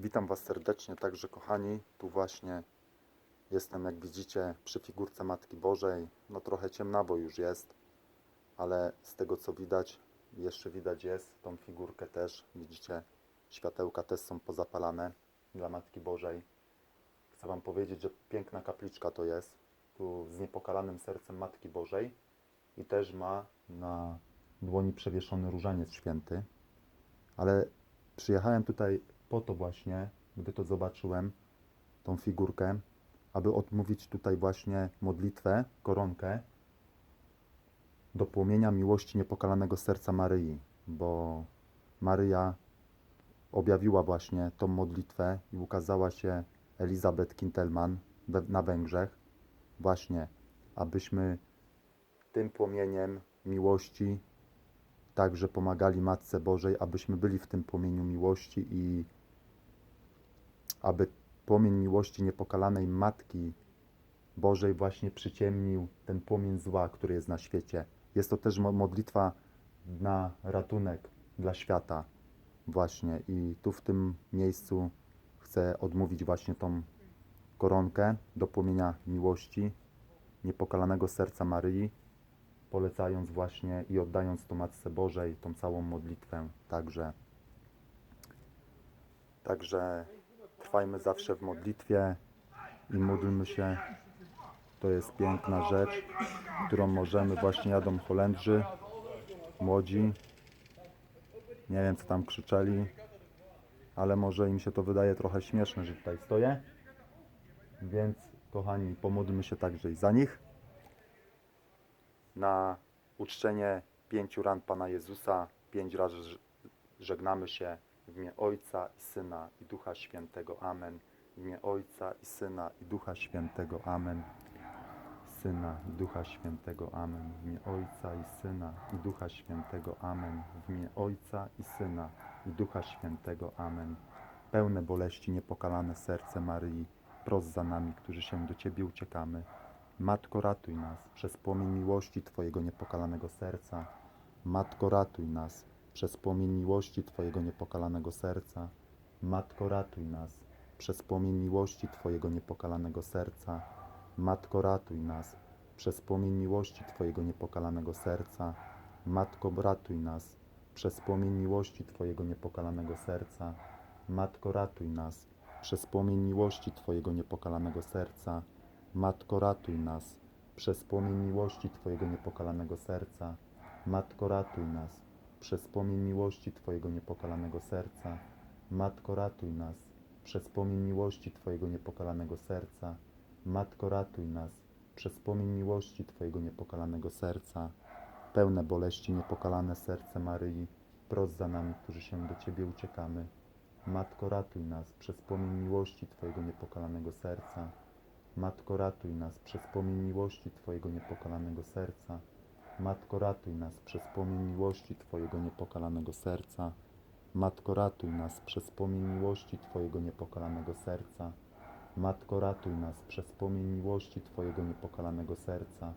Witam Was serdecznie, także kochani, tu właśnie jestem, jak widzicie, przy figurce Matki Bożej. No trochę ciemnawo już jest, ale z tego co widać, jeszcze widać jest tą figurkę też. Widzicie, światełka też są pozapalane dla Matki Bożej. Chcę Wam powiedzieć, że piękna kapliczka to jest, tu z niepokalanym sercem Matki Bożej i też ma na dłoni przewieszony różaniec święty. Ale przyjechałem tutaj po to właśnie, gdy to zobaczyłem, tą figurkę, aby odmówić tutaj właśnie modlitwę, koronkę do płomienia miłości niepokalanego serca Maryi, bo Maryja objawiła właśnie tą modlitwę i ukazała się Elizabeth Kintelman na Węgrzech, właśnie, abyśmy tym płomieniem miłości także pomagali Matce Bożej, abyśmy byli w tym płomieniu miłości i aby płomień miłości niepokalanej Matki Bożej właśnie przyciemnił ten płomień zła, który jest na świecie. Jest to też mo- modlitwa na ratunek dla świata właśnie i tu w tym miejscu chcę odmówić właśnie tą koronkę do płomienia miłości niepokalanego serca Maryi polecając właśnie i oddając to Matce Bożej, tą całą modlitwę. Także, także trwajmy zawsze w modlitwie i módlmy się. To jest piękna rzecz, którą możemy, właśnie jadą Holendrzy, młodzi. Nie wiem, co tam krzyczeli, ale może im się to wydaje trochę śmieszne, że tutaj stoję. Więc, kochani, pomódlmy się także i za nich na uczczenie pięciu ran Pana Jezusa. Pięć razy żegnamy się w imię Ojca i Syna i Ducha Świętego. Amen. W imię Ojca i Syna i Ducha Świętego. Amen. Syna i Ducha Świętego. Amen. W imię Ojca i Syna i Ducha Świętego. Amen. W imię Ojca i Syna i Ducha Świętego. Amen. Pełne boleści, niepokalane serce Maryi, pros za nami, którzy się do Ciebie uciekamy. Matko, ratuj nas przez płomień miłości Twojego niepokalanego serca. Matko, ratuj nas przez płomień miłości Twojego niepokalanego serca. Matko, ratuj nas przez płomień miłości Twojego niepokalanego serca. Matko, ratuj nas przez płomień miłości Twojego niepokalanego serca. Matko, ratuj nas przez płomień miłości Twojego niepokalanego serca. Matko, ratuj nas przez płomień miłości Twojego niepokalanego serca. Matko, ratuj nas przez płomień miłości Twojego niepokalanego serca. Matko, ratuj nas przez płomień miłości Twojego niepokalanego serca. Matko, ratuj nas przez płomień miłości Twojego niepokalanego serca. Matko, ratuj nas przez płomień miłości Twojego niepokalanego serca. Pełne boleści niepokalane serce Maryi, pros za nami, którzy się do Ciebie uciekamy. Matko, ratuj nas przez płomień miłości Twojego niepokalanego serca. Matko, ratuj nas przez płomień miłości Twojego niepokalanego serca. Matko, ratuj nas przez płomień miłości Twojego niepokalanego serca. Matko, ratuj nas przez płomień miłości Twojego niepokalanego serca. Matko, ratuj nas przez płomień miłości Twojego niepokalanego serca.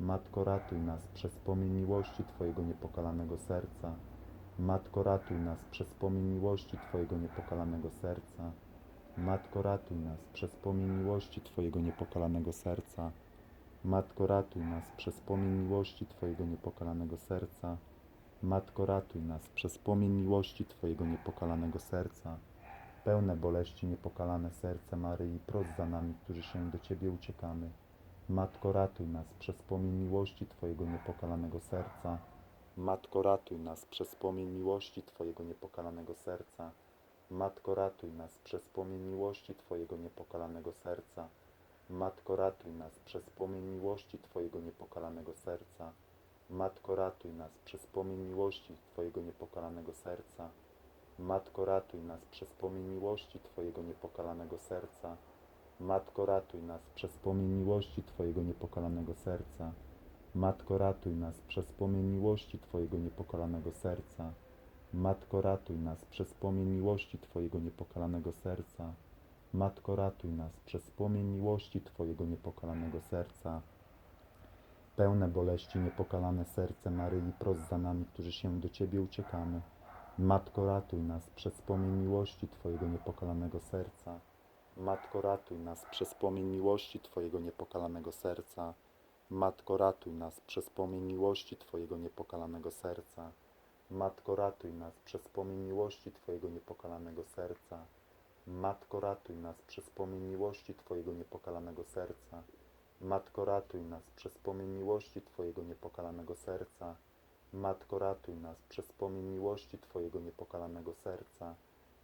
Matko, ratuj nas przez płomień miłości Twojego niepokalanego serca. Matko, ratuj nas przez płomień miłości Twojego niepokalanego serca. Matko, ratuj nas przez płomień miłości Twojego niepokalanego serca. Matko, ratuj nas przez płomień miłości Twojego niepokalanego serca. Matko, ratuj nas przez płomień miłości Twojego niepokalanego serca. Pełne boleści niepokalane serce Maryi, pros za nami, którzy się do Ciebie uciekamy. Matko, ratuj nas przez płomień miłości Twojego niepokalanego serca. Matko, ratuj nas przez płomień miłości Twojego niepokalanego serca. Matko, ratuj nas przez płomień miłości Twojego niepokalanego serca. Matko, ratuj nas przez płomień miłości Twojego niepokalanego serca. Matko, ratuj nas przez płomień miłości Twojego niepokalanego serca. Matko, ratuj nas przez płomień miłości Twojego niepokalanego serca. Matko, ratuj nas przez płomień miłości Twojego niepokalanego serca. Matko, ratuj nas przez płomień miłości Twojego niepokalanego serca. Matko, ratuj nas przez płomień miłości Twojego niepokalanego serca. Matko, ratuj nas przez płomień miłości Twojego niepokalanego serca. Pełne boleści niepokalane serce Maryi, pros za nami, którzy się do Ciebie uciekamy. Matko, ratuj nas przez płomień miłości Twojego niepokalanego serca. Matko, ratuj nas przez płomień miłości Twojego niepokalanego serca. Matko, ratuj nas przez płomień miłości Twojego niepokalanego serca. Matko, ratuj nas przez płomień miłości Twojego niepokalanego serca. Matko, ratuj nas przez płomień miłości Twojego niepokalanego serca. Matko, ratuj nas przez płomień miłości Twojego niepokalanego serca. Matko, ratuj nas przez płomień miłości Twojego niepokalanego serca.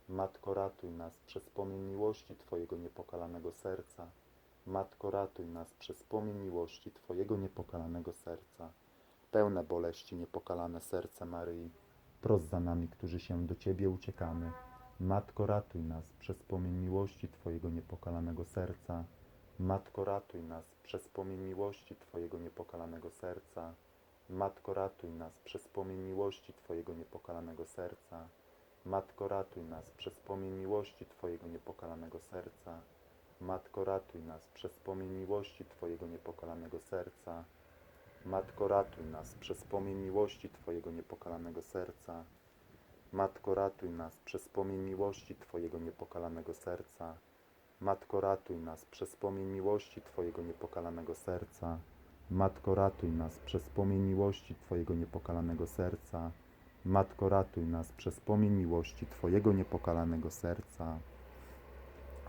Matko, ratuj nas przez płomień miłości Twojego niepokalanego serca. Matko, ratuj nas przez płomień miłości Twojego niepokalanego serca. Pełne boleści niepokalane serce Maryi, pros za nami, którzy się do Ciebie uciekamy. Matko, ratuj nas przez płomień miłości Twojego niepokalanego serca. Matko, ratuj nas przez płomień miłości Twojego niepokalanego serca. Matko, ratuj nas przez płomień miłości Twojego niepokalanego serca. Matko, ratuj nas przez płomień miłości Twojego niepokalanego serca. Matko, ratuj nas przez płomień miłości Twojego niepokalanego serca. Matko, ratuj nas przez płomień miłości Twojego niepokalanego serca. Matko, ratuj nas przez płomień miłości Twojego niepokalanego serca. Matko, ratuj nas przez płomień miłości Twojego niepokalanego serca. Matko, ratuj nas przez płomień miłości Twojego niepokalanego serca. Matko, ratuj nas przez płomień miłości Twojego niepokalanego serca.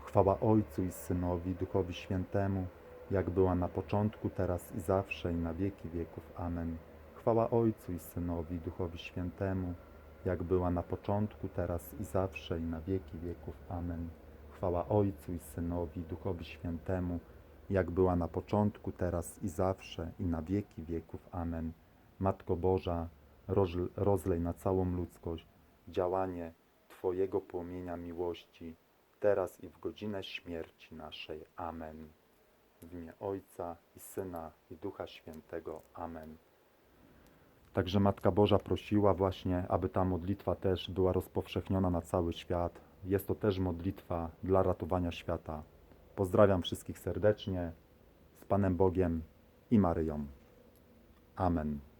Chwała Ojcu i Synowi, Duchowi Świętemu, jak była na początku, teraz i zawsze, i na wieki wieków. Amen. Chwała Ojcu i Synowi, Duchowi Świętemu, jak była na początku, teraz i zawsze, i na wieki wieków. Amen. Chwała Ojcu i Synowi, Duchowi Świętemu, jak była na początku, teraz i zawsze, i na wieki wieków. Amen. Matko Boża, rozlej na całą ludzkość działanie Twojego płomienia miłości, teraz i w godzinę śmierci naszej. Amen. W imię Ojca i Syna i Ducha Świętego. Amen. Także Matka Boża prosiła właśnie, aby ta modlitwa też była rozpowszechniona na cały świat. Jest to też modlitwa dla ratowania świata. Pozdrawiam wszystkich serdecznie, z Panem Bogiem i Maryją. Amen.